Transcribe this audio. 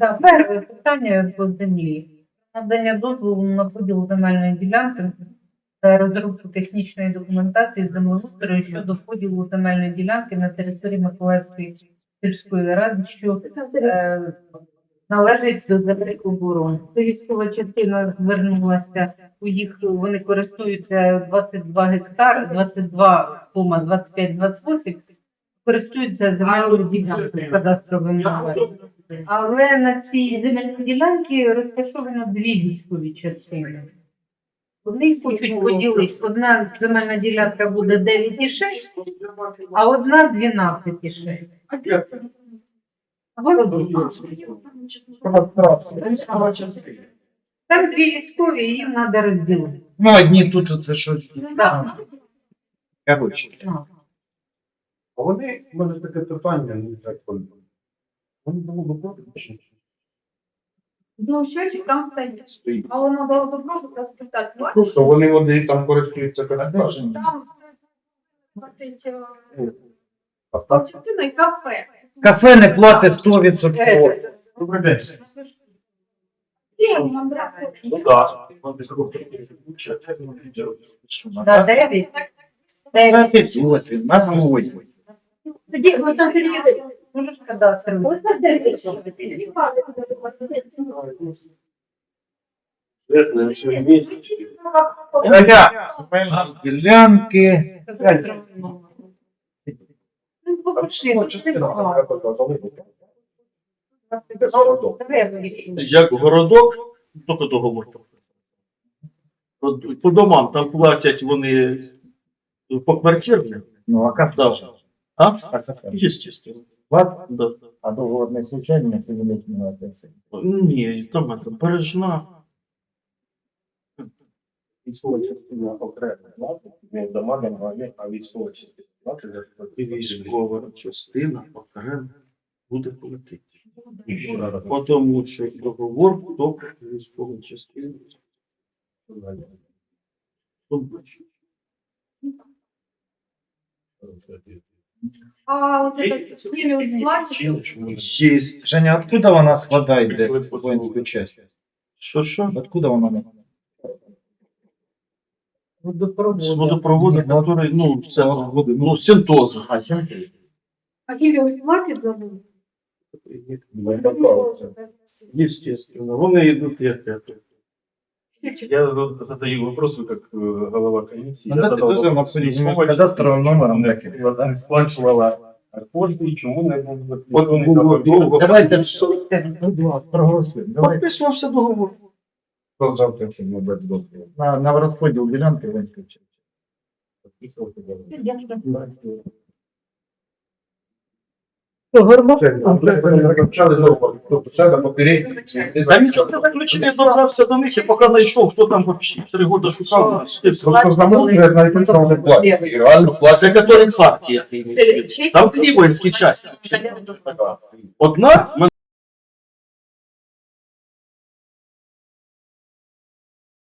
Так, перше питання по землі. Надання дозволу на поділ земельної ділянки та розробку технічної документації землеустрою щодо поділу земельної ділянки на території Миколаївської сільської ради, що е, належить до земель оборони. Військова частина звернулася, у їх вони користуються 22 гектар, 22,25-28, користуються земельною ділянкою кадастровим номером. Але на цій земельній ділянці розташовано дві військові частини. Вони хочуть поділити. Одна земельна ділянка буде 9,6, а одна 12,6. Городок. Там дві військові, і їм треба розділити. Ну, одні тут це що. Ну, так. Короче. Ну, А вони, в мене таке питання, не так пользу. Вони було б проти, чи Ну, счетчик там стоит. стоїть. А он надо было попробовать спитать. Вот Просто вони вони там користуються користувачем. там эти А частина и кафе. Кафе не платить 100%. е, Добрий день. Брать? Ну так. да, 9. 9. Ось він, нас мовить. Где? Вот там переедет. Можеш там переедет. Хоча, ділянки. Ну, що це. Як городок, тільки договор. По, по домам там платять вони по квартирі. Ну, а кафе? Да. А? А кафе? Естественно. Плат? Да. А договор не случайно, не великий не написано. Ні, там это, бережна. Військова частина окремо платить, не дома, а військова частина платить за військова частина окремо буде платити. Тому що договор тільки військової частини. А вот этот период платит. Есть. Женя, откуда вона складає десь часть? Що що? Откуда вона? З водопроводу, який, ну, це, ну, синтоз. А, сім'ї. А Кириус платит за воду? Естественно. Вони йдуть як это. Я задаю вопрос, вы как э, глава комиссии. Я дуже вопрос. обсудити з кадастровим номером таким. вона сплачувала кошти, чому не було От було довго. Давайте, будь ласка, проголосуємо. Давайте Підписувався договор. Хто завтра, щоб ми без дозволу? на, на розподіл ділянки воїнської частини. Підписувати договор. Горбок. Не заключення добрався до місця, поки знайшов, хто там вообще. Три роки шукав. Це який партія. Там дві часті. Одна